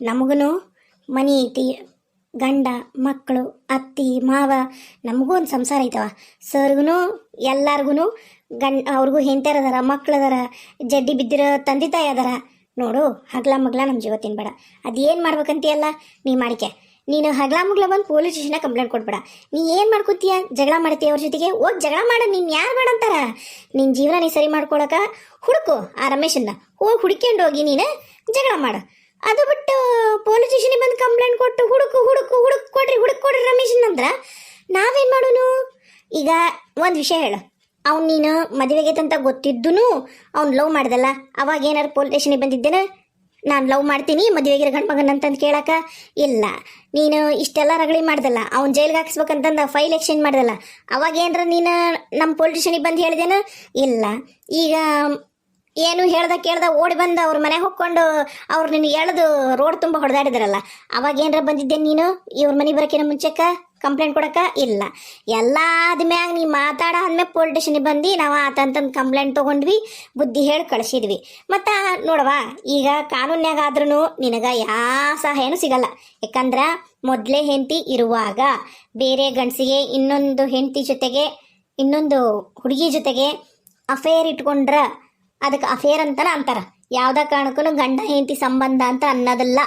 ನಮಗೂ ಮನೆ ಐತಿ ಗಂಡ, ಮಕ್ಕಳು, ಅತ್ತಿ, ಮಾವ, ನಮಗೂ ಒಂದು ಸಂಸಾರ ಐತವ. ಸರ್ಗೂ ಎಲ್ಲಾರ್ಗು ಗಂಡ, ಅವ್ರಿಗೂ ಹೆಂಡ್ತಿಯರ್ ಅದಾರ, ಮಕ್ಳು ಅದಾರ, ಜಡ್ಡಿ ಬಿದ್ದಿರೋ ತಂದೆ ತಾಯಿ ಅದಾರ. ನೋಡು, ಹಗ್ಲ ಮಗ್ಲ ನಮ್ಮ ಜೀವ ತಿನ್ಬೇಡ ಅದೇನು ಮಾಡ್ಬೇಕಂತೀಯಲ್ಲ ನೀ ಮಾಡಿಕೆ. ನೀನು ಹಗ್ಲ ಮಗ್ಲ ಬಂದು ಪೊಲೀಸ್ ಸ್ಟೇಷನ್ ಕಂಪ್ಲೇಂಟ್ ಕೊಡ್ಬೇಡ ನೀ ಏನು ಮಾಡ್ಕೊತೀಯ? ಜಗಳ ಮಾಡ್ತೀಯ ಅವ್ರ ಜೊತೆಗೆ? ಹೋಗಿ ಜಗಳ ಮಾಡ, ನೀನು ಯಾರು ಬೇಡ ಅಂತಾರ? ನಿನ್ನ ಜೀವನ ನೀ ಸರಿ ಮಾಡ್ಕೊಳಕ ಹುಡುಕು ಆ ರಮೇಶನ್ನ. ಹೋಗಿ ಹುಡ್ಕೊಂಡು ಹೋಗಿ ನೀನು ಜಗಳ ಮಾಡು. ಅದು ಬಿಟ್ಟು ಪೊಲೀಸ್ ಸ್ಟೇಷನಿಗೆ ಬಂದು ಕಂಪ್ಲೇಂಟ್ ಕೊಟ್ಟು ಹುಡುಕು ಹುಡುಕು ಹುಡುಕು ಕೊಡ್ರಿ ಹುಡುಕು ಕೊಡ್ರಿ ರಮೇಶನ್ ಅಂದ್ರೆ ನಾವೇನು ಮಾಡೋನು? ಈಗ ಒಂದು ವಿಷಯ ಹೇಳು. ಅವ್ನು ನೀನು ಮದುವೆಗೈತಂತ ಗೊತ್ತಿದ್ದೂ ಅವ್ನು ಲವ್ ಮಾಡ್ದಲ್ಲ, ಅವಾಗ ಏನಾರು ಪೊಲೀಸ್ ಸ್ಟೇಷನಿಗೆ ಬಂದಿದ್ದೇನೆ? ನಾನು ಲವ್ ಮಾಡ್ತೀನಿ, ಮದುವೆಗಿರೋ ಗಂಡು ಮಗನ ಅಂತಂದು ಕೇಳಕ್ಕ ಇಲ್ಲ. ನೀನು ಇಷ್ಟೆಲ್ಲ ರಗಳಿ ಮಾಡ್ದಲ್ಲ, ಅವ್ನು ಜೈಲ್ಗೆ ಹಾಕಿಸ್ಬೇಕಂತಂದು ಫೈಲ್ ಎಕ್ಸ್ಚೇಂಜ್ ಮಾಡ್ದಲ್ಲ, ಅವಾಗ ಏನಾರ ನೀನು ನಮ್ಮ ಪೊಲೀಸ್ ಸ್ಟೇಷನಿಗೆ ಬಂದು ಹೇಳಿದೇನು? ಇಲ್ಲ. ಈಗ ಏನು ಹೇಳ್ದ ಕೇಳ್ದ ಓಡಿ ಬಂದು ಅವ್ರ ಮನೆಗೆ ಹೋಗ್ಕೊಂಡು ಅವ್ರು ನಿನ್ನ ಎಳೆದು ರೋಡ್ ತುಂಬ ಹೊಡೆದಾಡಿದ್ರಲ್ಲ, ಅವಾಗ ಏನ್ರ ಬಂದಿದ್ದೆ ನೀನು? ಇವ್ರ ಮನೆ ಬರೋಕಿನ ಮುಂಚೆಕ? ಕಂಪ್ಲೇಂಟ್ ಕೊಡಕ? ಇಲ್ಲ. ಎಲ್ಲ ಆದ್ಮ್ಯಾಗ ನೀ ಮಾತಾಡ ಅಂದ್ಮೇಲೆ ಪೊಲೀಸ್ ಸ್ಟೇಷನಿಗೆ ಬಂದು, ನಾವು ಆತಂತಂದು ಕಂಪ್ಲೇಂಟ್ ತೊಗೊಂಡ್ವಿ, ಬುದ್ಧಿ ಹೇಳಿ ಕಳಿಸಿದ್ವಿ. ಮತ್ತು ನೋಡವ, ಈಗ ಕಾನೂನ್ಯಾಗ ಆದ್ರೂ ನಿನಗೆ ಯಾ ಸಹಾಯನೂ ಸಿಗಲ್ಲ. ಯಾಕಂದ್ರೆ ಮೊದಲೇ ಹೆಂಡತಿ ಇರುವಾಗ ಬೇರೆ ಗಂಡಸಿಗೆ ಇನ್ನೊಂದು ಹೆಂಡತಿ ಜೊತೆಗೆ ಇನ್ನೊಂದು ಹುಡುಗಿ ಜೊತೆಗೆ ಅಫೇರ್ ಇಟ್ಕೊಂಡ್ರ ಅದಕ್ಕೆ ಅಫೇರ್ ಅಂತಾನೆ ಅಂತಾರ. ಯಾವ್ದ ಕಾರಣಕ್ಕೂ ಗಂಡ ಹೆಂಡತಿ ಸಂಬಂಧ ಅಂತ ಅನ್ನೋದಲ್ಲ.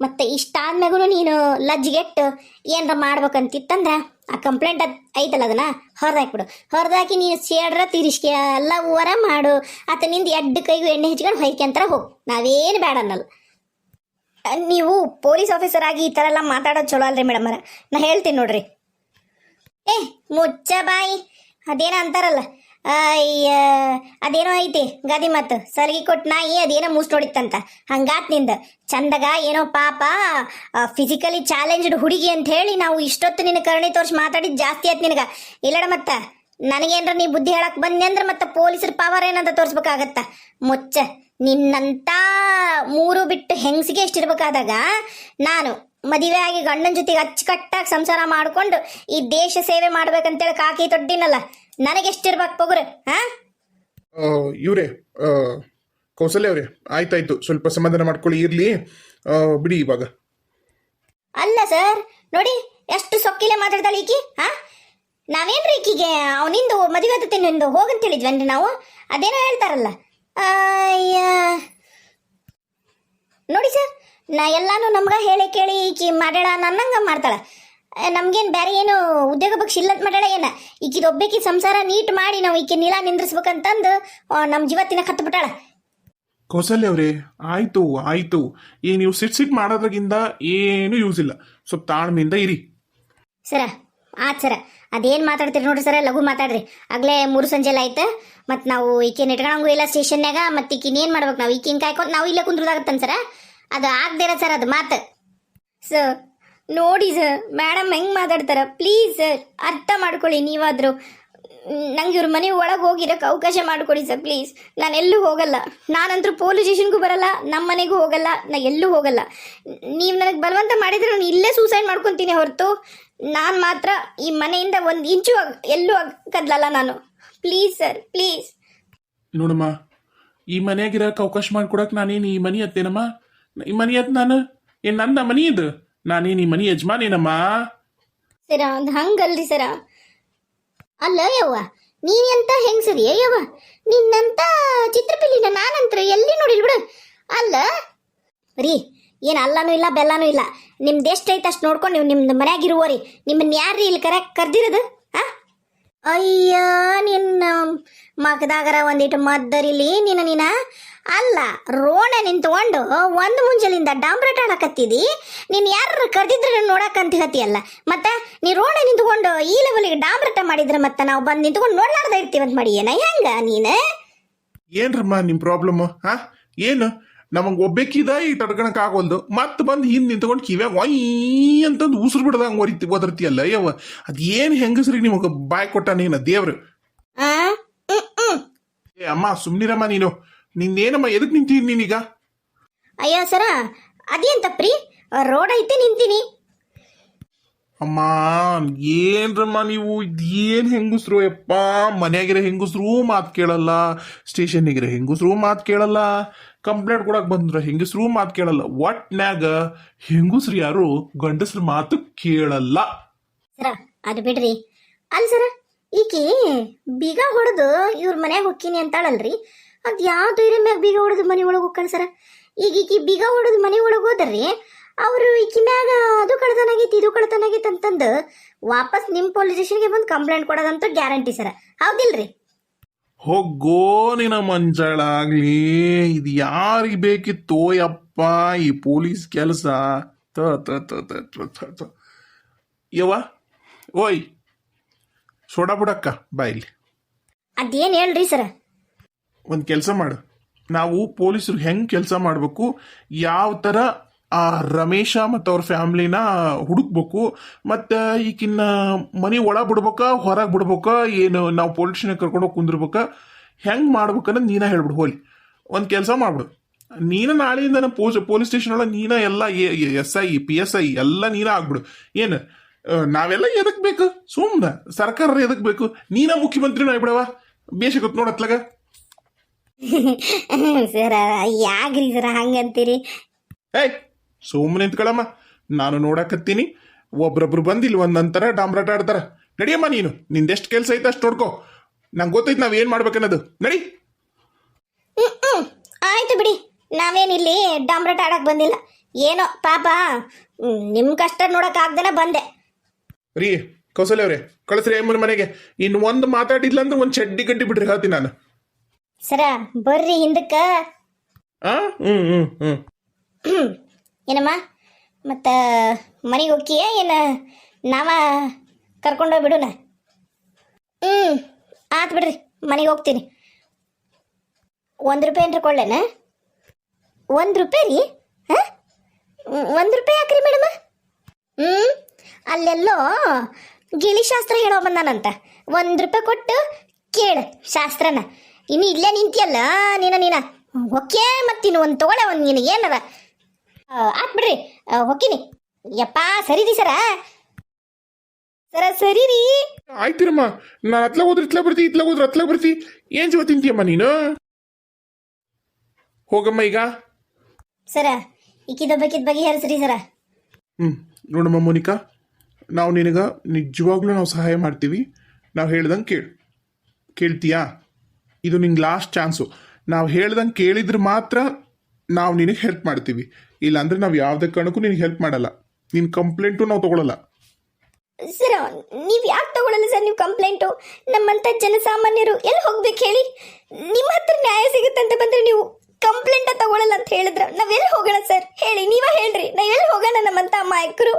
ಮತ್ತೆ ಇಷ್ಟಾದ್ಮ್ಯಾಗೂ ನೀನು ಲಜ್ಜಿಗೆಟ್ಟು ಏನಾರ ಮಾಡ್ಬೇಕಂತಿತ್ತಂದ್ರೆ ಆ ಕಂಪ್ಲೇಂಟ್ ಅದು ಐತಲ್ಲ ಅದನ್ನ? ಹೊರದಾಕ್ಬಿಡು. ಹೊರದಾಕಿ ನೀನು ಸೇಡ್ರ ತಿರ್ಸ್ಕೆ ಎಲ್ಲ ಊರ ಮಾಡು. ಆತ ನಿಂದ ಎಡ್ಡು ಕೈಗೂ ಎಣ್ಣೆ ಹಚ್ಕೊಂಡು ಹೊಯ್ಕೆಂತರ ಹೋಗು. ನಾವೇನು ಬೇಡ ಅನ್ನಲ್ಲ ನೀವು ಪೊಲೀಸ್ ಆಫೀಸರ್ ಆಗಿ ಈ ಥರ ಎಲ್ಲ ಮಾತಾಡೋದು ಚಲೋ ಅಲ್ರಿ ಮೇಡಮರ ನಾ ಹೇಳ್ತೀನಿ ನೋಡ್ರಿ. ಏ, ಮುಚ್ಚ ಬಾಯಿ. ಅದೇನ ಅಂತಾರಲ್ಲ. ಅಯ್ಯ, ಅದೇನೋ ಐತಿ, ಗಾದಿ ಮತ್ತು ಸಲಗಿ ಕೊಟ್ಟು ನಾಯಿ ಅದೇನೋ ಮೂಸ್ ನೋಡಿತ್ತಂತ. ಹಂಗಾತ್ನಿಂದ. ಚಂದಗ ಏನೋ ಪಾಪ ಫಿಸಿಕಲಿ ಚಾಲೆಂಜ್ಡ್ ಹುಡುಗಿ ಅಂತ ಹೇಳಿ ನಾವು ಇಷ್ಟೊತ್ತು ನಿನ್ನ ಕರ್ಣಿ ತೋರಿಸಿ ಮಾತಾಡಿದ್ ಜಾಸ್ತಿ ಆಯ್ತು ನಿನಗ. ಇಲ್ಲಡ ಮತ್ತ, ನನಗೇನ್ರ ನೀ ಬುದ್ಧಿ ಹೇಳಕ್ ಬಂದೆ ಅಂದ್ರೆ ಮತ್ತೆ ಪೊಲೀಸರ ಪವರ್ ಏನಂತ ತೋರಿಸ್ಬೇಕಾಗತ್ತ. ಮುಚ್ಚ. ನಿನ್ನಂತ ಮೂರು ಬಿಟ್ಟು ಹೆಂಗಸಿಗೆ ಎಷ್ಟಿರ್ಬೇಕಾದಾಗ, ನಾನು ಮದುವೆ ಆಗಿ ಗಂಡನ ಜೊತೆಗೆ ಅಚ್ಚುಕಟ್ಟಾಗಿ ಸಂಸಾರ ಮಾಡ್ಕೊಂಡು ಈ ದೇಶ ಸೇವೆ ಮಾಡ್ಬೇಕಂತೇಳಿ ಕಾಕಿ ತೊಡ್ಡಿನಲ್ಲ ನನಗೆ ಎಷ್ಟಿರ್ಬೇಕು ಪಗುರು ಹಾ? ಇವರೇ ಕೌಸಲ್ಯ ಅವರೇ ಆಯ್ತಾಯ್ತು ಸ್ವಲ್ಪ ಸಮಾಧಾನ ಮಾಡ್ಕೊಳ್ಳಿ ಇರಲಿ ಬಿಡಿ ಇವಾಗ. ಅಲ್ಲ ಸರ್ ನೋಡಿ ಎಷ್ಟು ಸೊಕ್ಕಿಲೆ ಮಾತಾಡ್ತಾಳೆ ಈಕಿ ಹಾ? ನಾವೇನ್ರಿ ಈಕಿಗೆ ಅವನಿಂದು ಮದುವೆ ಆದ ನಿಂದು ಹೋಗಂತ ಹೇಳಿದ್ವನ್ರಿ ನಾವು? ಅದೇನೋ ಹೇಳ್ತಾರಲ್ಲ ಅಯ್ಯ ನೋಡಿ ಸರ್ ನಾ ಎಲ್ಲಾನು ನಮ್ಗ ಹೇಳಿ ಕೇಳಿ ಈಕಿ ಮಾಡ್ಯಾಳ ನನ್ನಂಗ ಮಾಡ್ತಾಳ. ನಮ್ಗೇನು ಬೇರೆ ಏನು ಉದ್ಯೋಗ ಬಗ್ಗೆ ಇಲ್ಲದ ಮಾಡ್ಯಾಳ ಏನ? ಈಕಿದ ಒಬ್ಬಕಿ ಸಂಸಾರ ನೀಟ್ ಮಾಡಿ ನಾವು ಈಕೆ ನೀಲ ನಿಂದ್ರಿಸ್ಬೇಕಂತಂದು ನಮ್ಮ ಜೀವತ್ತಿನ ಕತ್ ಬಿಟ್ಟಾಳ. ಕೌಸಲ್ಯ ಅವರೇ ಆಯ್ತು ಆಯ್ತು. ಈ ನೀವು ಸಿಟ್ ಸಿಟ್ ಮಾಡೋದ್ರಗಿಂದ ಏನು ಯೂಸ್ ಇಲ್ಲ. ಸ್ವಲ್ಪ ತಾಳ್ಮೆಯಿಂದ ಇರಿ. ಸರ ಆ ಸರ. ಅದೇನು ಮಾತಾಡ್ತೀರಿ ನೋಡ್ರಿ ಸರ ಲಘು ಮಾತಾಡ್ರಿ. ಆಗ್ಲೇ ಮೂರು ಸಂಜೆ ಎಲ್ಲ ಆಯ್ತು. ಮತ್ತು ನಾವು ಈಕೆ ಇಟ್ಕೊಳಂಗೂ ಇಲ್ಲ ಸ್ಟೇಷನ್ನಾಗ ಮತ್ತು ಈಕಿನ ಏನು ಮಾಡ್ಬೇಕು ನಾವು? ಈಕಿನ ಕಾಯ್ಕೊಂಡು ನಾವು ಇಲ್ಲೇ ಕುಂದ್ರದಾಗತ್ತನ್ ಸರ? ಅದು ಆಗ್ದಿರ ಸರ್ ಅದು ಮಾತು. ಸರ್, ನೋಡಿ ಸರ್ ಮೇಡಮ್ ಹೆಂಗೆ ಮಾತಾಡ್ತಾರೆ? ಪ್ಲೀಸ್ ಸರ್, ಅರ್ಥ ಮಾಡ್ಕೊಳ್ಳಿ ನೀವಾದರೂ. ನಂಗೆ ಇವ್ರ ಮನೆ ಒಳಗೆ ಹೋಗಿರೋಕ್ಕೆ ಅವಕಾಶ ಮಾಡಿಕೊಡಿ ಸರ್ ಪ್ಲೀಸ್ ನಾನು ಎಲ್ಲೂ ಹೋಗಲ್ಲ. ನಾನಂತರೂ ಪೊಲೀಸ್ ಸ್ಟೇಷನ್ಗೂ ಬರಲ್ಲ ನಮ್ಮ ಮನೆಗೂ ಹೋಗಲ್ಲ, ನಾ ಎಲ್ಲೂ ಹೋಗಲ್ಲ. ನೀವು ನನಗೆ ಬಲವಂತ ಮಾಡಿದರೆ ನಾನು ಇಲ್ಲೇ ಸೂಸೈಡ್ ಮಾಡ್ಕೊತೀನಿ ಹೊರತು. ನಾನು ಮಾತ್ರ ಈ ಮನೆಯಿಂದ ಒಂದು ಇಂಚು ಎಲ್ಲೂ ಕದ್ಲಲ್ಲ ನಾನು. ಪ್ಲೀಸ್ ಸರ್ ಪ್ಲೀಸ್ ನೋಡಮ್ಮ, ಈ ಮನೆಯಾಗಿರೋಕೆ ಅವಕಾಶ ಮಾಡಿಕೊಡಕ್ಕೆ ನಾನೇನು ಈ ಮನೆ ಹತ್ತೇನಮ್ಮ? ಈ ಮನಿ ಅದ್ ನಾನು? ಏನ್ ನನ್ನ ಮನಿ ಇದು? ನಾನೇನು ಈ ಮನಿ ಯಜಮಾನೇನಮ್ಮ ಸರ ಅದು ಹಂಗಲ್ರಿ ಸರ. ಅಲ್ಲ, ಯವ್ವ ನೀನ್ ಎಂತ ಹೆಂಗ್ಸರಿಯ, ಯವ್ವ? ನಿನ್ನಂತ ಚಿತ್ರಪಿಲ್ಲಿನ ನಾನಂತ್ರ ಎಲ್ಲಿ ನೋಡಿಲ್ ಬಿಡು. ಅಲ್ಲ ರೀ ಏನು ಅಲ್ಲನೂ ಇಲ್ಲ, ಬೆಲ್ಲನೂ ಇಲ್ಲ. ನಿಮ್ದು ಎಷ್ಟೈತೆ ಅಷ್ಟು ನೋಡ್ಕೊಂಡು ನೀವು ನಿಮ್ದು ಮನ್ಯಾಗಿರುವರಿ ನಿಮ್ಮನ್ನ ಯಾರ್ರಿ ಇಲ್ಲಿ ಕರೆ ಕರ್ದಿರೋದು? ಆ? ಅಯ್ಯ, ನಿನ್ನ ಮಗದಾಗರ ಒಂದಿಟ್ಟು ಮದ್ದರಿಲಿ ನಿನ್ನ ನಿನ್ನ ಅಲ್ಲ, ರೋಣ ನಿಂತ್ಕೊಂಡು ಒಂದು ಮುಂಜಲಿಂದ ಡಾಂಬ್ರಟ ಹಾಕತ್ತಿದಿ ನೀನು ಯಾರು ಕರೆದಿದ್ರೆ ನೋಡಕ್ಕಂತ ಹೇಳ್ತೀಯಲ್ಲ? ಮತ್ತೆ ನೀ ರೋಣ ನಿಂತ್ಕೊಂಡು ಈ ಲೆವೆಲ್ಗೆ ಡಾಂಬ್ರಟ ಮಾಡಿದ್ರೆ ಮತ್ತೆ ನಾವು ಬಂದು ನಿಂತ್ಕೊಂಡು ನೋಡ್ಲಾರ್ದ ಇರ್ತೀವಂತ ಮಾಡಿ ಏನ? ಹೆಂಗ ನೀನು? ಏನ್ರಮ್ಮ ನಿಮ್ ಪ್ರಾಬ್ಲಮ್ ಹಾ ಏನು? ನಮಗ್ ಒಬ್ಬೇಕಿದ ಈ ತಡ್ಕಣಕ್ ಮತ್ತೆ ಬಂದು ಹಿಂದೆ ನಿಂತ್ಕೊಂಡು ಕಿವ್ಯಾಗ ಒಯ್ಯಿ ಅಂತಂದು ಉಸಿರು ಬಿಡದಂಗ ಒರಿತಿ ಒದರ್ತಿಯಲ್ಲ ಯವ್ವ. ಅದ್ ಏನ್ ಹೆಂಗಸ್ರಿಗೆ ನಿಮಗ ಬಾಯ್ ಕೊಟ್ಟಾನೇನ ದೇವ್ರು? ಏ ಅಮ್ಮ ಸುಮ್ನಿರಮ್ಮ ನೀನು. ನಿನ್ನೇನಮ್ಮ ಎದಕ್ ನಿಂತೀನಿ ನೀನೀಗ? ಅಯ್ಯೋ ಸರ ಅದೇನ್ ತಪ್ಪ್ರಿ? ರೋಡ್ ಐತೆ ನಿಂತೀನಿ. ಅಮ್ಮ ಏನ್ರಮ್ಮ ನೀವು? ಇದೇನ್ ಹೆಂಗಸ್ರು ಯಪ್ಪ? ಮನೆಯಾಗಿರೋ ಹೆಂಗಸ್ರು ಮಾತು ಕೇಳಲ್ಲ ಸ್ಟೇಷನ್ಗಿರೋ ಹೆಂಗಸ್ರು ಮಾತು ಕೇಳಲ್ಲ. ಕಂಪ್ಲೇಂಟ್ ಕೊಡಕ್ ಬಂದ್ರ ಹೆಂಗಸ್ರು ಮಾತು ಕೇಳಲ್ಲ. ಒಟ್ನ್ಯಾಗ ಹೆಂಗಸ್ರು ಯಾರು ಗಂಡಸ್ರ ಮಾತು ಕೇಳಲ್ಲ. ಸರ, ಅದು ಬಿಡ್ರಿ. ಅಲ್ಲ ಸರ, ಈಕಿ ಬೀಗ ಹೊಡೆದು ಇವ್ರ ಮನ್ಯಾಗ ಹೊಕ್ಕೀನಿ ಅಂತಾಳಲ್ರಿ? ಅದ್ ಯಾವ ಧೈರ್ಯ ಮ್ಯಾಗ ಬೀಗ ಹೊಡೆದು ಮನೆ ಒಳಗೆ ಹೋಗ್ಕಳ ಸರ? ಈಗ ಈಕಿ ಬೀಗ ಹೊಡೆದು ಮನೆ ಒಳಗೆ ಹೋದ್ರಿ, ಅವರು ಈಕಿ ಮ್ಯಾಗ ಅದು ಕಳ್ತನಾಗೈತಿ, ಇದು ಕಳ್ತನಾಗೈತಿ ಅಂತಂದು ವಾಪಸ್ ನಿಮ್ಮ ಪೊಲೀಸ್ ಸ್ಟೇಷನ್ಗೆ ಬಂದು ಕಂಪ್ಲೇಂಟ್ ಕೊಡೋದಂತ ಗ್ಯಾರಂಟಿ ಸರ. ಹೌದಿಲ್ರಿ? ಹೋಗೋ ನಿನ ಮಂಜಾಳಾಗ್ಲಿ ಇದು ಯಾರಿಗೆ ಬೇಕಿತ್ತು ಯಪ್ಪ ಈ ಪೊಲೀಸ್ ಕೆಲಸ. ತ. ಯವ್ವ ಓಯ್ ಸೋಡಾ ಬಿಡಕ್ಕ ಬಾಯ್ ಇಲ್ಲಿ. ಅದೇನು ಹೇಳ್ರಿ ಸರ? ಒಂದು ಕೆಲಸ ಮಾಡು. ನಾವು ಪೊಲೀಸರು ಹೆಂಗೆ ಕೆಲಸ ಮಾಡಬೇಕು ಯಾವ ಥರ ಆ ರಮೇಶ ಮತ್ತು ಅವ್ರ ಫ್ಯಾಮ್ಲಿನ ಹುಡುಕ್ಬೇಕು ಮತ್ತು ಈಕಿನ್ನ ಮನೆ ಒಳಗೆ ಬಿಡ್ಬೇಕ ಹೊರಗೆ ಬಿಡ್ಬೇಕ ಏನು ನಾವು ಪೊಲೀಸ್ ಕರ್ಕೊಂಡು ಕರ್ಕೊಂಡೋಗಿ ಕುಂದಿರ್ಬೇಕಾ ಹೆಂಗೆ ಮಾಡ್ಬೇಕನ್ನೋದು ನೀನ ಹೇಳ್ಬಿಡು ಹೋಲಿ. ಒಂದು ಕೆಲಸ ಮಾಡ್ಬಿಡು. ನೀನ ನಾಳೆಯಿಂದ ನಮ್ಮ ಪೋಸ್ ಪೊಲೀಸ್ ಸ್ಟೇಷನ್ ಒಳಗೆ ನೀನ ಎಲ್ಲ S I P S I ಎಲ್ಲ ನೀನ ಆಗ್ಬಿಡು. ಏನು ನಾವೆಲ್ಲ ಎದಕ್ಕೆ ಬೇಕು? ಸುಮ್ಮನೆ ಸರ್ಕಾರ ಎದಕ್ಕೆ ಬೇಕು? ನೀನ ಮುಖ್ಯಮಂತ್ರಿನೂ ಆಗ್ಬಿಡವ ಬೇಷಕತ್ ನೋಡತ್ಲಾಗ ಸರ ಯಾಕ್ರಿ ಸರ ಹಂಗಂತೀರಿ. ಏಯ್! ಸುಮ್ಮನೆ ನಿಂತ್ಕೊಳ್ಳಮ್ಮ ನಾನು ನೋಡಕತ್ತೀನಿ ಒಬ್ರೊಬ್ರು ಬಂದು ಇಲ್ಲಿ ಒಂದಂತರ ಡಾಮ್ರಾಟ ಆಡ್ತಾರ. ನಡಿಯಮ್ಮ ನೀನು ನಿಂದೆಷ್ಟು ಕೆಲಸ ಐತೆ ಅಷ್ಟು ನೋಡ್ಕೋ. ನಂಗೆ ಗೊತ್ತೈತೆ ನಾವು ಏನು ಮಾಡ್ಬೇಕನ್ನೋದು. ನಡಿ. ಆಯ್ತು ಬಿಡಿ. ನಾವೇನಿಲ್ಲಿ ಡಾಮ್ರಾಟ ಆಡಕ್ ಬಂದಿಲ್ಲ. ಏನೋ ಪಾಪ. ನಿಮ್ಮ ನಿಮ್ ಕಷ್ಟ ನೋಡಕ್ ಆಗ್ದೇನೆ ಬಂದೆ. ರೀ ಕೌಸಲ್ಯ ಅವ್ರೆ ಕಳಿಸ್ರಿ ಅಮ್ಮನ ಮನೆಗೆ. ಇನ್ನು ಒಂದು ಮಾತಾಡಿಲ್ಲ ಅಂದ್ರೆ ಒಂದು ಚಡ್ಡಿ ಗಡ್ಡಿ ಬಿಡ್ರಿ ಹೇಳ್ತೀನಿ ನಾನು. ಸರ ಬರ್ರಿ ಹಿಂದಕ್ಕ. ಆ? ಹ್ಞೂ ಹ್ಞೂ ಹ್ಮ್. ಹ್ಮ್. ಏನಮ್ಮ? ಮತ್ತು ಮನೆಗೆ ಹೋಗ್ತೀಯ ಏನು? ನಾವ ಕರ್ಕೊಂಡೋಗಿ ಬಿಡುನ ಹ್ಞೂ ಆತು ಬಿಡ್ರಿ, ಮನೆಗೆ ಹೋಗ್ತೀನಿ. ಒಂದು ರೂಪಾಯಿ ಏನ್ರಿ ಕೊಳ್ಳೇನ ಒಂದು ರೂಪಾಯಿ ರೀ? ಹಾಂ? ಒಂದು ರೂಪಾಯಿ ಹಾಕ್ರಿ ಮೇಡಮ. ಹ್ಞೂ ಅಲ್ಲೆಲ್ಲೋ ಗಿಳಿ ಶಾಸ್ತ್ರ ಹೇಳೋ ಬಂದಾನಂತ. ಒಂದು ರೂಪಾಯಿ ಕೊಟ್ಟು ಕೇಳು ಶಾಸ್ತ್ರನ. ಇನ್ನು ಇಲ್ಲೇ ನಿಂತಿಯಲ್ಲ ನೀನ ನೀನ? ಓಕೆ ಮತ್ತಿನ್ನು ಒಂದು ತಗೊಳ್ಳೆ, ಒಂದು ನೀನು ಆತ್ ಬಿಡ್ರಿ. ಹೊಕ್ಕಿನಿ ಯಪ್ಪ ಸರಿದಿ ಸರ. ಸರ ಸರಿ ರೀ ಆಯ್ತಿರಮ್ಮ. ನಾನು ಅತ್ಲ ಹೋದ್ರೆ ಇತ್ಲ ಬರ್ತಿ ಇತ್ಲ ಹೋದ್ರೆ ಅತ್ಲ ಬರ್ತಿ. ಏನ್ ಜೀವ ತಿಂತೀಯಮ್ಮ ನೀನು? ಹೋಗಮ್ಮ ಈಗ. ಸರ ಇಕ್ಕಿದ ಯಾರು ಸರಿ ಸರ. ಹ್ಮ್ ನೋಡಮ್ಮ ಮೋನಿಕಾ ನಾವು ನಿನಗ ನಿಜವಾಗ್ಲೂ ನಾವು ಸಹಾಯ ಮಾಡ್ತೀವಿ. ನಾವು ಹೇಳ್ದಂಗೆ ಕೇಳು ಕೇಳ್ತೀಯಾ? ಇದು ನಿಂಗೆ ಲಾಸ್ಟ್ ಚಾನ್ಸು ನಾವು ಹೇಳ್ದಂಗೆ ಕೇಳಿದ್ರೆ ಮಾತ್ರ ನಾವು ನಿನಗೆ ಹೆಲ್ಪ್ ಮಾಡ್ತೀವಿ. ಇಲ್ಲಾಂದ್ರೆ ನಾವು ಯಾವುದೇ ಕಾರಣಕ್ಕೂ ನಿನಗೆ ಹೆಲ್ಪ್ ಮಾಡಲ್ಲ. ನಿನ್ನ ಕಂಪ್ಲೇಂಟು ನಾವು ತಗೊಳಲ್ಲ. ಸರ್ ನೀವು ಯಾಕೆ ತಗೊಳಲ್ಲ ಸರ್ ನೀವು ಕಂಪ್ಲೇಂಟು ನಮ್ಮಂಥ ಜನಸಾಮಾನ್ಯರು ಎಲ್ಲಿ ಹೋಗ್ಬೇಕು ಹೇಳಿ? ನಿಮ್ಮ ಹತ್ರ ನ್ಯಾಯ ಸಿಗುತ್ತೆ ಅಂತ ಬಂದ್ರೆ ನೀವು ಕಂಪ್ಲೇಂಟ ತಗೊಳಲ್ಲ ಅಂತ ಹೇಳಿದ್ರ ಎಲ್ಲಿ ಹೋಗೋಣ ಸರ್ ಹೇಳಿ ನೀವ ಹೇಳ್ರಿ. ನಾವ್ ಎಲ್ಲಿ ಹೋಗೋಣ ನಮ್ಮಂತ ಅಮಾಯಕರು?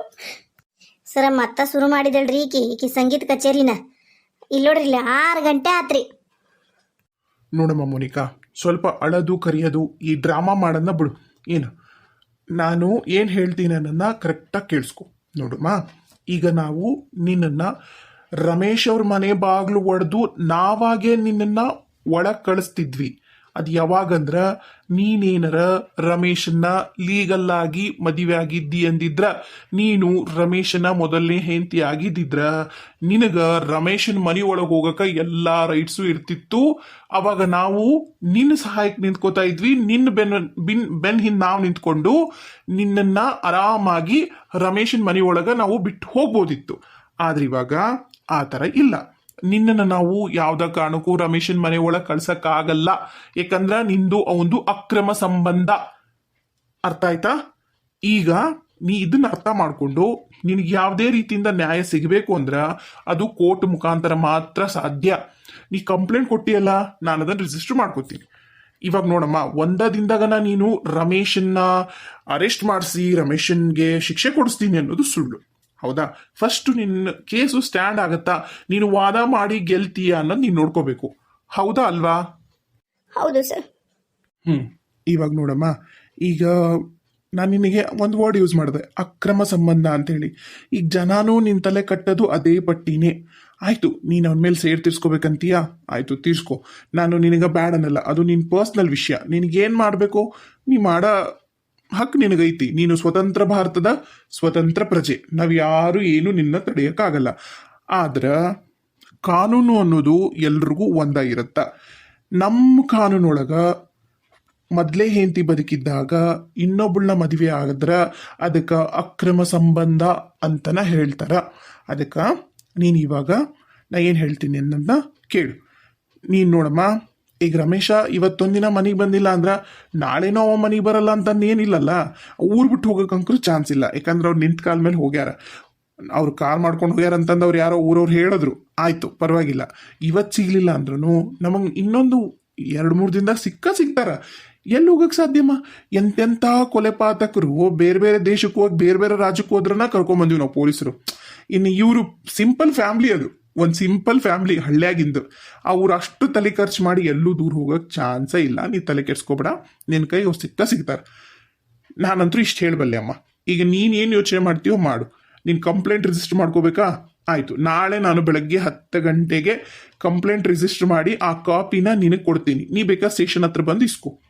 ಸರ ಮತ್ತ ಶುರು ಮಾಡಿದಳ್ರಿ ಈಕಿ ಈಕಿ ಸಂಗೀತ ಕಚೇರಿನ. ಇಲ್ಲಿ ನೋಡ್ರಿ ಇಲ್ಲಿ ಆರು ಗಂಟೆ ಆತ್ರಿ. ನೋಡಮ್ಮ ಮೋನಿಕಾ ಸ್ವಲ್ಪ ಅಳದು ಕರಿಯೋದು ಈ ಡ್ರಾಮಾ ಮಾಡೋದನ್ನ ಬಿಡು. ಏನು? ನಾನು ಏನು ಹೇಳ್ತೀನಿ ಅನ್ನೋದನ್ನ ಕರೆಕ್ಟಾಗಿ ಕೇಳಿಸ್ಕೊ. ನೋಡಮ್ಮ, ಈಗ ನಾವು ನಿನ್ನನ್ನು ರಮೇಶ್ ಅವ್ರ ಮನೆ ಬಾಗಿಲು ಒಡೆದು ನಾವಾಗೇ ನಿನ್ನನ್ನು ಒಳಗೆ ಕಳಿಸ್ತಿದ್ವಿ. ಅದು ಯಾವಾಗಂದ್ರ ನೀನೇನರ ರಮೇಶನ್ನ ಲೀಗಲ್ ಆಗಿ ಮದುವೆ ಆಗಿದ್ದಿ ಅಂದಿದ್ರ, ನೀನು ರಮೇಶನ ಮೊದಲನೇ ಹೆಂಡತಿ ಆಗಿದ್ದಿದ್ರ, ನಿನಗ ರಮೇಶನ್ ಮನೆ ಒಳಗೆ ಹೋಗಕ ಎಲ್ಲಾ ರೈಟ್ಸು ಇರ್ತಿತ್ತು. ಅವಾಗ ನಾವು ನಿನ್ನ ಸಹಾಯಕ್ಕೆ ನಿಂತ್ಕೋತಾ ಇದ್ವಿ, ನಿನ್ನ ಬೆನ್, ಬಿನ್, ಬೆನ್ ಹಿಂದ್ ನಾವು ನಿಂತ್ಕೊಂಡು ನಿನ್ನನ್ನ ಆರಾಮಾಗಿ ರಮೇಶನ್ ಮನೆ ಒಳಗ ನಾವು ಬಿಟ್ಟು ಹೋಗ್ಬೋದಿತ್ತು. ಆದ್ರೆ ಇವಾಗ ಆ ಥರ ಇಲ್ಲ. ನಿನ್ನನ್ನು ನಾವು ಯಾವ್ದ ಕಾರಣಕ್ಕೂ ರಮೇಶನ್ ಮನೆ ಒಳಗೆ ಕಳ್ಸಕ್ಕಾಗಲ್ಲ. ಯಾಕಂದ್ರ ನಿಂದು ಒಂದು ಅಕ್ರಮ ಸಂಬಂಧ. ಅರ್ಥ ಆಯ್ತಾ? ಈಗ ನೀ ಇದನ್ನ ಅರ್ಥ ಮಾಡಿಕೊಂಡು ನಿನಗೆ ಯಾವುದೇ ರೀತಿಯಿಂದ ನ್ಯಾಯ ಸಿಗಬೇಕು ಅಂದ್ರೆ ಅದು ಕೋರ್ಟ್ ಮುಖಾಂತರ ಮಾತ್ರ ಸಾಧ್ಯ. ನೀ ಕಂಪ್ಲೇಂಟ್ ಕೊಟ್ಟಿಯಲ್ಲ, ನಾನು ಅದನ್ನು ರಿಜಿಸ್ಟರ್ ಮಾಡ್ಕೋತೀನಿ. ಇವಾಗ ನೋಡಮ್ಮ ಒಂದ ದಿನದಾಗನ ನೀನು ರಮೇಶನ್ನ ಅರೆಸ್ಟ್ ಮಾಡಿಸಿ, ರಮೇಶನ್ಗೆ ಶಿಕ್ಷೆ ಕೊಡಿಸ್ತೀನಿ ಅನ್ನೋದು ಸುಳ್ಳು. ಹೌದಾ? ಫಸ್ಟ್ ನಿನ್ನ ಕೇಸು ಸ್ಟ್ಯಾಂಡ್ ಆಗತ್ತಾ? ನೀನು ವಾದ ಮಾಡಿ ಗೆಲ್ತೀಯ ಅನ್ನೋದು ನೀನು ನೋಡ್ಕೋಬೇಕು. ಹೌದಾ ಅಲ್ವಾ? ಹೌದು ಸರ್ ಹ್ಮ್. ಇವಾಗ ನೋಡಮ್ಮ ಈಗ ನಾನು ನಿನಗೆ ಒಂದು ವರ್ಡ್ ಯೂಸ್ ಮಾಡಿದೆ ಅಕ್ರಮ ಸಂಬಂಧ ಅಂತೇಳಿ. ಈಗ ಜನಾನೂ ನಿನ್ ತಲೆ ಕಟ್ಟೋದು ಅದೇ ಪಟ್ಟಿನೇ. ಆಯಿತು ನೀನು ಅವನ ಮೇಲೆ ಸೇರ್ ತೀರ್ಸ್ಕೋಬೇಕಂತೀಯಾ? ಆಯಿತು ತೀರ್ಸ್ಕೊ. ನಾನು ನಿನಗೆ ಬ್ಯಾಡ್ ಅನ್ನಲ್ಲ ಅದು ನಿನ್ನ ಪರ್ಸ್ನಲ್ ವಿಷಯ. ನಿನಗೇನು ಮಾಡಬೇಕು? ನೀ ಮಾಡ ಹಕ್ಕು ನಿನಗೈತಿ. ನೀನು ಸ್ವತಂತ್ರ ಭಾರತದ ಸ್ವತಂತ್ರ ಪ್ರಜೆ. ನಾವು ಯಾರು ಏನು ನಿನ್ನ ತಡೆಯಕ್ಕಾಗಲ್ಲ. ಆದ್ರ ಕಾನೂನು ಅನ್ನೋದು ಎಲ್ರಿಗೂ ಒಂದಾಗಿರತ್ತ ನಮ್ಮ ಕಾನೂನೊಳಗ ಮೊದ್ಲೇ ಹೆಂಡತಿ ಬದುಕಿದ್ದಾಗ ಇನ್ನೊಬ್ಬಳನ್ನ ಮದುವೆ ಆದ್ರೆ ಅದಕ್ಕೆ ಅಕ್ರಮ ಸಂಬಂಧ ಅಂತನ ಹೇಳ್ತಾರ. ಅದಕ್ಕೆ ನೀನು ಇವಾಗ ನಾ ಏನು ಹೇಳ್ತೀನಿ ಅನ್ನೋದನ್ನ ಕೇಳು. ನೀನು ನೋಡಮ್ಮ ಈಗ ರಮೇಶ ಇವತ್ತೊಂದಿನ ಮನೆಗೆ ಬಂದಿಲ್ಲ ಅಂದ್ರೆ ನಾಳೆನೋ ಅವ ಮನೆಗೆ ಬರಲ್ಲ ಅಂತಂದು ಏನಿಲ್ಲಲ್ಲ. ಊರ್ ಬಿಟ್ಟು ಹೋಗಕ್ಕಂಕ್ರು ಚಾನ್ಸ್ ಇಲ್ಲ. ಯಾಕಂದ್ರೆ ಅವ್ರು ನಿಂತ ಕಾಲ ಮೇಲೆ ಹೋಗ್ಯಾರ. ಅವ್ರು ಕಾರ್ ಮಾಡ್ಕೊಂಡು ಹೋಗ್ಯಾರ ಅಂತಂದು ಅವ್ರು ಯಾರೋ ಊರವ್ರು ಹೇಳಿದ್ರು. ಆಯ್ತು, ಪರವಾಗಿಲ್ಲ. ಇವತ್ತು ಸಿಗ್ಲಿಲ್ಲ ಅಂದ್ರೂ ನಮಗೆ ಇನ್ನೊಂದು ಎರಡು ಮೂರು ದಿನದಾಗ ಸಿಕ್ಕ ಸಿಗ್ತಾರ. ಎಲ್ಲಿ ಹೋಗಕ್ ಸಾಧ್ಯಮ್ಮ? ಎಂತೆಂಥ ಕೊಲೆಪಾತಕರು ಬೇರೆ ಬೇರೆ ದೇಶಕ್ಕೆ ಹೋಗಿ ಬೇರೆ ಬೇರೆ ರಾಜ್ಯಕ್ಕೆ ಹೋದ್ರನ್ನ ಕರ್ಕೊಂಬಂದಿವಿ ನಾವು ಪೊಲೀಸರು. ಇನ್ನು ಇವರು ಸಿಂಪಲ್ ಫ್ಯಾಮಿಲಿ ಅದು. ಒಂದು ಸಿಂಪಲ್ ಫ್ಯಾಮಿಲಿ ಹಳ್ಳಿಯಾಗಿಂದು. ಅವ್ರು ಅಷ್ಟು ತಲೆ ಖರ್ಚು ಮಾಡಿ ಎಲ್ಲೂ ದೂರ ಹೋಗೋಕ್ಕೆ ಚಾನ್ಸೇ ಇಲ್ಲ. ನೀ ತಲೆ ಕೆಡ್ಸ್ಕೊಬೇಡ. ನಿನ್ನ ಕೈ ಅವ್ರು ಸಿಗ್ತಾ ಸಿಗ್ತಾರೆ. ನಾನಂತೂ ಇಷ್ಟು ಹೇಳಬಲ್ಲೆ ಅಮ್ಮ. ಈಗ ನೀನು ಏನು ಯೋಚನೆ ಮಾಡ್ತೀಯೋ ಮಾಡು. ನೀನು ಕಂಪ್ಲೇಂಟ್ ರಿಜಿಸ್ಟರ್ ಮಾಡ್ಕೋಬೇಕಾ? ಆಯಿತು. ನಾಳೆ ನಾನು ಬೆಳಗ್ಗೆ ಹತ್ತು ಗಂಟೆಗೆ ಕಂಪ್ಲೇಂಟ್ ರಿಜಿಸ್ಟರ್ ಮಾಡಿ ಆ ಕಾಪಿನ ನಿನಗೆ ಕೊಡ್ತೀನಿ. ನೀ ಬೇಕಾ ಸ್ಟೇಷನ್ ಹತ್ರ ಬಂದು ಇಸ್ಕೊ.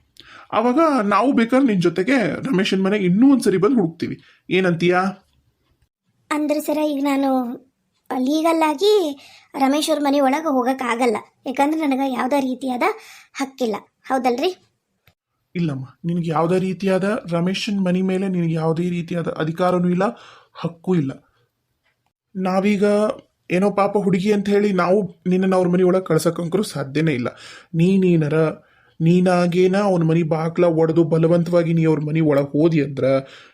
ಆವಾಗ ನಾವು ಬೇಕಾದ್ರೆ ನಿನ್ನ ಜೊತೆಗೆ ರಮೇಶನ್ ಮನೆಗೆ ಇನ್ನೂ ಒಂದ್ಸರಿ ಬಂದು ಹುಡುಕ್ತೀವಿ. ಏನಂತೀಯಾ? ಅಂದ್ರೆ ಸರ, ಈಗ ನಾನು ಲೀಗಲ್ ಆಗಿ ರಮೇಶ್ ಅವ್ರ ಮನೆ ಒಳಗೆ ಹೋಗೋಕ್ಕಾಗಲ್ಲ ಯಾಕಂದ್ರೆ ನನಗೆ ಯಾವುದೇ ರೀತಿಯಾದ ಹಕ್ಕಿಲ್ಲ. ಹೌದಲ್ರಿ? ಇಲ್ಲಮ್ಮ, ನಿನಗೆ ಯಾವುದೇ ರೀತಿಯಾದ ರಮೇಶನ್ ಮನೆ ಮೇಲೆ ನಿನಗೆ ಯಾವುದೇ ರೀತಿಯಾದ ಅಧಿಕಾರನೂ ಇಲ್ಲ, ಹಕ್ಕೂ ಇಲ್ಲ. ನಾವೀಗ ಏನೋ ಪಾಪ ಹುಡುಗಿ ಅಂತ ಹೇಳಿ ನಾವು ನಿನ್ನನ್ನು ಅವ್ರ ಮನೆ ಒಳಗೆ ಕಳ್ಸಕ್ಕಂಕರು ಸಾಧ್ಯನೇ ಇಲ್ಲ. ನೀನೇನರ, ನೀನಾಗೇನ ಅವನ ಮನೆ ಬಾಗ್ಲ ಒಡೆದು ಬಲವಂತವಾಗಿ ನೀ ಅವ್ರ ಮನೆ ಒಳಗೆ ಹೋದಿ ಅಂದ್ರೆ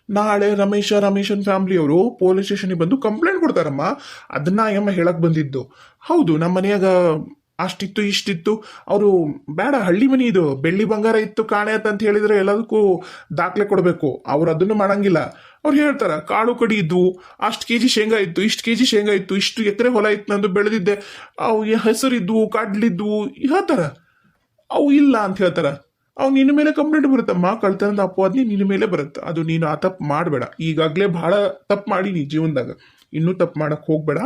ನಾಳೆ ರಮೇಶ, ರಮೇಶನ್ ಫ್ಯಾಮಿಲಿ ಅವರು ಪೊಲೀಸ್ ಸ್ಟೇಷನ್ಗೆ ಬಂದು ಕಂಪ್ಲೇಂಟ್ ಕೊಡ್ತಾರಮ್ಮ. ಅದನ್ನ ಅಯ್ಯಮ್ಮ ಹೇಳಕ್ ಬಂದಿದ್ದು. ಹೌದು ನಮ್ಮ ಮನೆಯಾಗ ಅಷ್ಟಿತ್ತು, ಇಷ್ಟಿತ್ತು. ಅವರು ಬೇಡ, ಹಳ್ಳಿ ಮನಿ ಇದು. ಬೆಳ್ಳಿ ಬಂಗಾರ ಇತ್ತು ಕಾಣೆ ಅಂತ ಹೇಳಿದ್ರೆ ಎಲ್ಲದಕ್ಕೂ ದಾಖಲೆ ಕೊಡಬೇಕು. ಅವ್ರು ಅದನ್ನು ಮಾಡಂಗಿಲ್ಲ. ಅವ್ರು ಹೇಳ್ತಾರ, ಕಾಳು ಕಡಿ ಇದ್ವು, ಅಷ್ಟು ಕೆ ಜಿ ಶೇಂಗಾ ಇತ್ತು, ಇಷ್ಟು ಕೆ ಜಿ ಶೇಂಗಾ ಇತ್ತು, ಇಷ್ಟು ಎಕರೆ ಹೊಲ ಇತ್ತು, ನಂದು ಬೆಳೆದಿದ್ದೆ. ಅವು ಹೆಸರಿದ್ವು, ಕಾಡ್ಲಿದ್ವು, ಹೇಳ್ತಾರ. ಅವು ಇಲ್ಲ ಅಂತ ಹೇಳ್ತಾರ. ಅವು ನಿನ್ನ ಮೇಲೆ ಕಂಪ್ಲೇಂಟ್ ಬರುತ್ತಮ್ಮ ಕಳ್ತನದ ಅಪವಾದ್ನಿ ನಿನ್ನ ಮೇಲೆ ಬರುತ್ತೆ. ಅದು ನೀನು ಆ ತಪ್ಪು ಮಾಡಬೇಡ. ಈಗಾಗಲೇ ಬಹಳ ತಪ್ಪು ಮಾಡಿ ನೀ ಜೀವನದಾಗ. ಇನ್ನೂ ತಪ್ಪು ಮಾಡಕ್ ಹೋಗ್ಬೇಡ.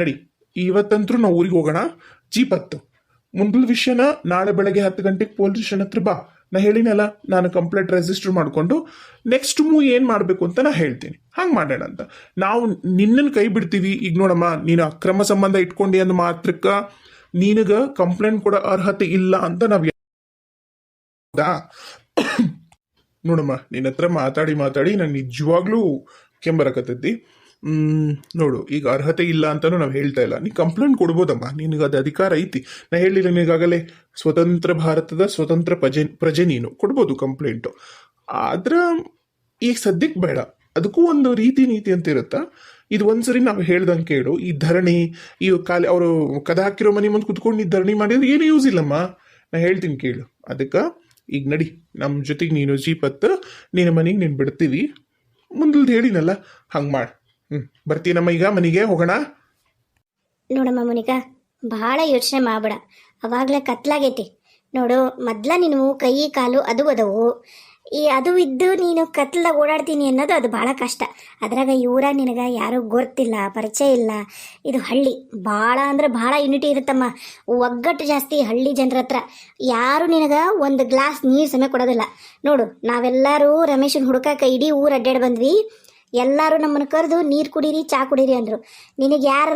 ನಡಿ, ಇವತ್ತಂತರೂ ನಾವು ಊರಿಗೆ ಹೋಗೋಣ. ಜೀಪ್ ಹತ್ತು ಮುಂದಿನ ವಿಷಯನ ನಾಳೆ ಬೆಳಗ್ಗೆ ಹತ್ತು ಗಂಟೆಗೆ ಪೊಲೀಸ್ ಸ್ಟೇಷನ್ ಹತ್ರ ಬಾ. ನಾ ಹೇಳಿನಲ್ಲ, ನಾನು ಕಂಪ್ಲೇಂಟ್ ರೆಜಿಸ್ಟರ್ ಮಾಡಿಕೊಂಡು ನೆಕ್ಸ್ಟ್ ಮೂವ್ ಏನು ಮಾಡಬೇಕು ಅಂತ ನಾ ಹೇಳ್ತೀನಿ. ಹಂಗೆ ಮಾಡೋಣ ಅಂತ. ನಾವು ನಿನ್ನನ್ನು ಕೈ ಬಿಡ್ತೀವಿ. ಈಗ ನೋಡಮ್ಮ, ನೀನು ಅಕ್ರಮ ಸಂಬಂಧ ಇಟ್ಕೊಂಡಿ ಅಂದ ಮಾತ್ರಕ್ಕೆ ನಿನಗೆ ಕಂಪ್ಲೇಂಟ್ ಕೂಡ ಅರ್ಹತೆ ಇಲ್ಲ ಅಂತ ನಾವು ಹೌದಾ ನೋಡಮ್ಮ, ನಿನ್ನ ಹತ್ರ ಮಾತಾಡಿ ಮಾತಾಡಿ ನಾನು ನಿಜವಾಗ್ಲೂ ಕೆಂಬರಕತ್ತೈತಿ ನೋಡು, ಈಗ ಅರ್ಹತೆ ಇಲ್ಲ ಅಂತಾನು ನಾವು ಹೇಳ್ತಾ ಇಲ್ಲ. ನೀ ಕಂಪ್ಲೇಂಟ್ ಕೊಡ್ಬೋದಮ್ಮ, ನಿನಗೆ ಅದು ಅಧಿಕಾರ ಐತಿ. ನಾ ಹೇಳಿಲ್ಲ ನಿನಗಾಗಲೇ, ಸ್ವತಂತ್ರ ಭಾರತದ ಸ್ವತಂತ್ರ ಪ್ರಜೆ ಪ್ರಜೆ ನೀನು. ಕೊಡ್ಬೋದು ಕಂಪ್ಲೇಂಟು. ಆದ್ರೆ, ಈಗ ಸದ್ಯಕ್ಕೆ ಬೇಡ. ಅದಕ್ಕೂ ಒಂದು ರೀತಿ ನೀತಿ ಅಂತ ಇರುತ್ತಾ? ಇದು ಒಂದ್ಸರಿ ನಾವು ಹೇಳ್ದಂಗೆ ಕೇಳು. ಈ ಧರಣಿ, ಈ ಕಾಲಿ, ಅವರು ಕದ ಹಾಕಿರೋ ಮನೆ ಮುಂದೆ ಕುತ್ಕೊಂಡು ಈ ಧರಣಿ ಮಾಡಿದ್ರೆ ಏನು ಯೂಸ್ ಇಲ್ಲಮ್ಮ. ನಾ ಹೇಳ್ತೀನಿ ಕೇಳು. ಅದಕ್ಕೆ ಈಗ ನಡಿ ನಮ್ಮ ಜೊತೆಗೆ ನೀನು ಜೀಪ್ ಹತ್ತು ನಿನ್ನ ಮನೆಗೆ ನೀನು ಬಿಡ್ತೀವಿ. ಮುಂದಲ್ದು ಹೇಳಿನಲ್ಲ, ಹಂಗೆ ಮಾಡಿ. ಹ್ಞೂ ಬರ್ತೀನಮ್ಮ ಈಗ ಮನೆಗೆ, ಹೋಗೋಣ? ನೋಡಮ್ಮ ಮುನಿಕಾ, ಭಾಳ ಯೋಚನೆ ಮಾಡಬೇಡ. ಅವಾಗಲೇ ಕತ್ಲಾಗೈತಿ. ನೋಡು, ಮೊದ್ಲ ನೀನು ಕೈ, ಕಾಲು ಅದು ಅದಾವು ಈ ಅದು ಇದ್ದು ನೀನು ಕತ್ಲ ಓಡಾಡ್ತೀನಿ ಅನ್ನೋದು ಅದು ಭಾಳ ಕಷ್ಟ. ಅದ್ರಾಗ ಇವರ ನಿನಗ ಯಾರೂ ಗೊತ್ತಿಲ್ಲ, ಪರಿಚಯ ಇಲ್ಲ. ಇದು ಹಳ್ಳಿ. ಭಾಳ ಅಂದ್ರೆ ಭಾಳ ಯೂನಿಟಿ ಇರುತ್ತಮ್ಮ. ಒಗ್ಗಟ್ಟು ಜಾಸ್ತಿ ಹಳ್ಳಿ ಜನರ ಹತ್ರ. ಯಾರು ನಿನಗೆ ಒಂದು ಗ್ಲಾಸ್ ನೀರು ಸಮಯ ಕೊಡೋದಿಲ್ಲ. ನೋಡು, ನಾವೆಲ್ಲರೂ ರಮೇಶನ್ ಹುಡುಕಾಕ ಇಡೀ ಊರು ಅಡ್ಡಾಡಿ ಬಂದ್ವಿ. ಎಲ್ಲರೂ ನಮ್ಮನ್ನು ಕರೆದು ನೀರು ಕುಡೀರಿ, ಚಾ ಕುಡೀರಿ ಅಂದರು. ನಿನಗೆ ಯಾರ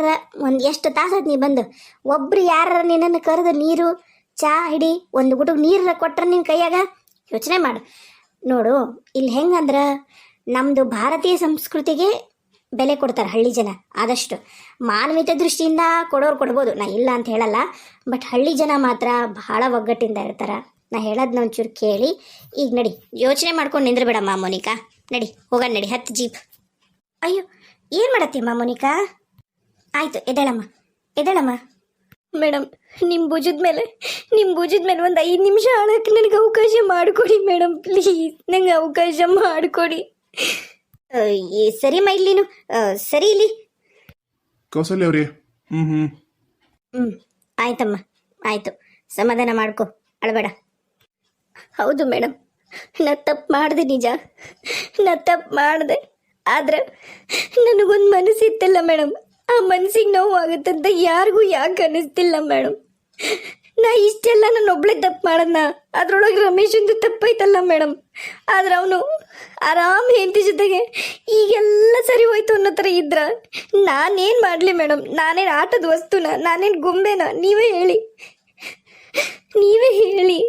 ಒಂದು ಎಷ್ಟು ತಾಸು ನೀ ಬಂದು? ಒಬ್ರು ಯಾರ ನಿನ್ನನ್ನು ಕರೆದು ನೀರು, ಚಾ ಹಿಡಿ ಒಂದು ಗುಟುಕ್ ನೀರು ಕೊಟ್ರೆ ನಿನ್ನ ಕೈಯಾಗ? ಯೋಚನೆ ಮಾಡು. ನೋಡು ಇಲ್ಲಿ ಹೆಂಗಂದ್ರೆ ನಮ್ಮದು ಭಾರತೀಯ ಸಂಸ್ಕೃತಿಗೆ ಬೆಲೆ ಕೊಡ್ತಾರೆ ಹಳ್ಳಿ ಜನ, ಆದಷ್ಟು. ಮಾನವೀಯತೆ ದೃಷ್ಟಿಯಿಂದ ಕೊಡೋರು ಕೊಡ್ಬೋದು. ನಾ ಇಲ್ಲ ಅಂತ ಹೇಳಲ್ಲ, ಬಟ್ ಹಳ್ಳಿ ಜನ ಮಾತ್ರ ಬಹಳ ಒಗ್ಗಟ್ಟಿಂದ ಇರ್ತಾರೆ. ನಾ ಹೇಳೋದನ್ನ ಒಂಚೂರು ಕೇಳಿ. ಈಗ ನಡಿ, ಯೋಚನೆ ಮಾಡ್ಕೊಂಡು ನಿಂದ್ರಬೇಡಮ್ಮ ಮೋನಿಕಾ. ನಡಿ ಹೋಗ ನಡಿ, ಹತ್ತು ಜೀಪ್. ಅಯ್ಯೋ, ಏನು ಮಾಡತ್ತೀಮ್ಮ ಮೋನಿಕಾ? ಆಯಿತು ಎದಳಮ್ಮ ಎದ್ದೇಳಮ್ಮ. ಮೇಡಮ್ ನಿಮ್ಮ ಭುಜದ ಮೇಲೆ ನಿಮ್ಮ ಭುಜದ ಮೇಲೆ ಒಂದು ಐದು ನಿಮಿಷ ಆಳಕ್ಕೆ ನನಗೆ ಅವಕಾಶ ಮಾಡಿಕೊಡಿ ಮೇಡಮ್ ಪ್ಲೀಸ್. ನಂಗೆ ಅವಕಾಶ ಮಾಡಿಕೊಡಿ. ಸರಿ ಆ, ಸರಿ ಇಲ್ಲಿ. ಕೌಸಲ್ಯ ಅವ್ರಿ. ಹ್ಞೂ ಹ್ಮ್. ಹ್ಞೂ ಆಯ್ತಮ್ಮ ಆಯಿತು. ಸಮಾಧಾನ ಮಾಡ್ಕೊ ಅಳಬೇಡ. ಹೌದು ಮೇಡಮ್ ನಾ ತಪ್ಪು ಮಾಡಿದೆ ನಿಜ. ನಾ ತಪ್ಪು ಮಾಡಿದೆ ಆದ್ರೆ ನನಗೊಂದು ಮನಸ್ಸಿತ್ತಲ್ಲ ಮೇಡಮ್. ಆ ಮನ್ಸಿಗೆ ನೋವು ಆಗುತ್ತಂತ ಯಾರಿಗೂ ಯಾಕೆ ಅನಿಸ್ತಿಲ್ಲ ಮೇಡಮ್ ನಾ ಇಷ್ಟೆಲ್ಲ ನಾನು ಒಬ್ಳೆ ತಪ್ಪು ಮಾಡೋಣ ಅದ್ರೊಳಗೆ ರಮೇಶಂದು ತಪ್ಪೈತಲ್ಲ ಮೇಡಮ್ ಆದ್ರೆ ಅವನು ಆರಾಮ್ ಹೆಂಡತಿ ಜೊತೆಗೆ ಈಗೆಲ್ಲ ಸರಿ ಹೋಯ್ತು ಅನ್ನೋ ಥರ ಇದ್ರ? ನಾನೇನು ಮಾಡ್ಲಿ ಮೇಡಮ್ ನಾನೇನು ಆಟದ ವಸ್ತುನ? ನಾನೇನು ಗೊಂಬೆನ? ನೀವೇ ಹೇಳಿ. ನೀವೇ ಹೇಳಿ.